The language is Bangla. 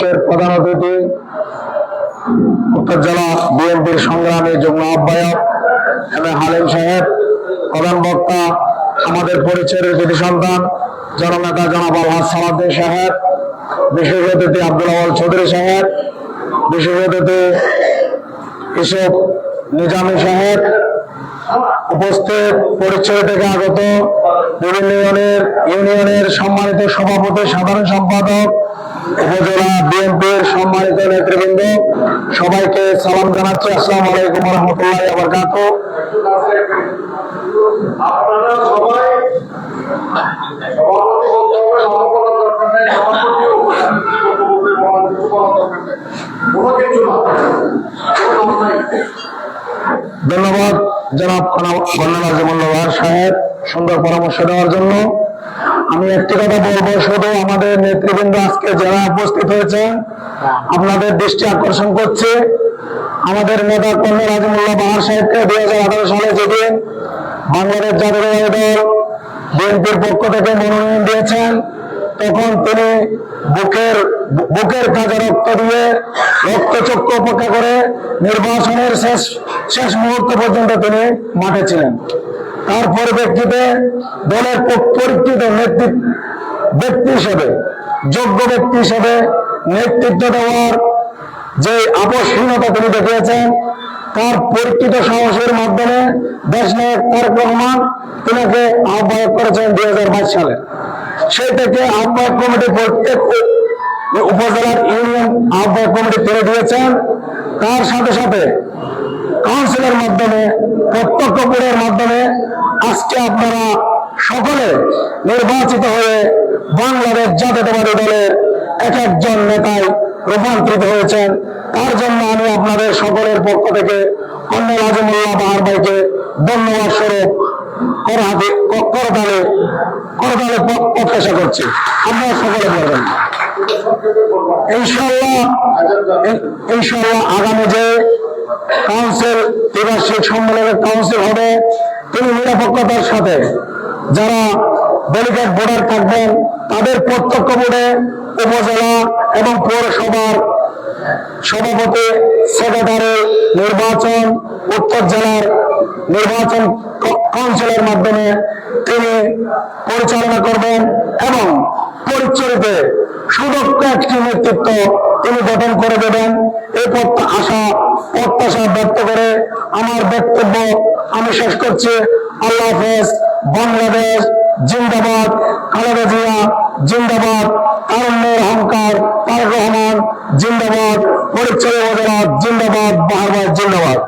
প্রধান অতিথি, উত্তর জেলা বিএনপির সংগ্রামী যুগ্ম আহ্বায়ক এম এ হালিম সাহেব, প্রধান বক্তা আমাদের পরিচয়ের কৃতি সন্তান, জননেতা জনাব আলহাজ সালাদ্দিন সাহেব, বিশেষ অতিথি আব্দুল আওয়াল চৌধুরী সাহেব, বিশেষ অতিথি ইসব নিজামী সাহেব, উপস্থিত পরিচয় থেকে আগত ইউনিয়নের ইউনিয়নের সম্মানিত সভাপতি, সাধারণ সম্পাদক উপজেলা বিএনপির সম্মানিত নেতৃবৃন্দ সবাইকে সালাম জানাচ্ছি। আসসালামু আলাইকুম রহমতুল্লাহ আপনারা সবাই ধন্যবাদ জনাব সাহেব সুন্দর পরামর্শ দেওয়ার জন্য। আমি একটি কথা বলব, শুধু আমাদের নেতৃবৃন্দ আজকে যারা উপস্থিত হয়েছেন, আপনাদের দৃষ্টি আকর্ষণ করছে। আমাদের নেতা কর্নেল আজিমুল্লাহ বাহার সাহেবকে দুই হাজার আঠারো সালে যেদিন বাংলাদেশ জাতীয়তাবাদী দল বিএনপির পক্ষ থেকে মনোনয়ন দিয়েছেন, তখন তিনি বুকের বুকের কাজে রক্ত দিয়ে রক্তচক্ষু উপেক্ষা করে নির্বাচনের শেষ শেষ মুহূর্ত পর্যন্ত তিনি মাঠে ছিলেন। তার পরিপ্রেক্ষিতে দলের পরিচিত নেতৃত্ব ব্যক্তি হিসেবে, যোগ্য ব্যক্তি হিসেবে নেতৃত্ব দেওয়ার যে আপসহীনতা তিনি দেখিয়েছেন, তার পরিচিত সাহসের মাধ্যমে দেশ নায়ক তারেক রহমান তিনাকে আহ্বায়ক করেছেন দুই হাজার বাইশ সালে। সেই থেকে আহ্বায়ক কমিটি প্রত্যেক উপজেলার ইউনিয়ন আহ্বায়ক কমিটি তুলে দিয়েছেন। তার সাথে সাথে কাউন্সিলের মাধ্যমে, প্রত্যক্ষ বোর্ডের মাধ্যমে আজকে আপনারা সকলে নির্বাচিত হয়ে বাংলাদেশ জাতীয়তাবাদী দলের এক একজন নেতায় রূপান্তরিত হয়েছেন। তার জন্য আমি আপনাদের সকলের পক্ষ থেকে কর্নেল আজিমুল্লাহ বাহার ভাইকে ধন্যবাদ স্বরূপ করহাতে করতালে করতালে প্রত্যাশা করছি। আপনারা সকলে বলবেন। ইনশাল্লাহ ইনশাল্লাহ আগামী যে কাউন্সিল ত্রিবার্ষিক সম্মেলনের কাউন্সিল হবে তিনি নিরপেক্ষতার সাথে। যারা ডেলিগেট বোর্ডার থাকবেন, তাদের প্রত্যক্ষ বোর্ডে উপজেলা এবং পৌরসভার সভাপতি সেক্রেটারি নির্বাচন, উত্তর জেলার নির্বাচন কাউন্সিলের মাধ্যমে তিনি পরিচালনা করবেন এবং পরিচয়তে সুদক্ষ একটি নেতৃত্ব তিনি গঠন করে দেবেন। এই আশা প্রত্যাশা ব্যক্ত করে আমার বক্তব্য আমি শেষ করছি। আল্লাহ হাফেজ, বাংলাদেশ জিন্দাবাদ, খালেদা জিয়া জিন্দাবাদ তারুণ্যের অহংকার, তারেক রহমান জিন্দাবাদ পরিচয় জিন্দাবাদ বাহাবাদ জিন্দাবাদ।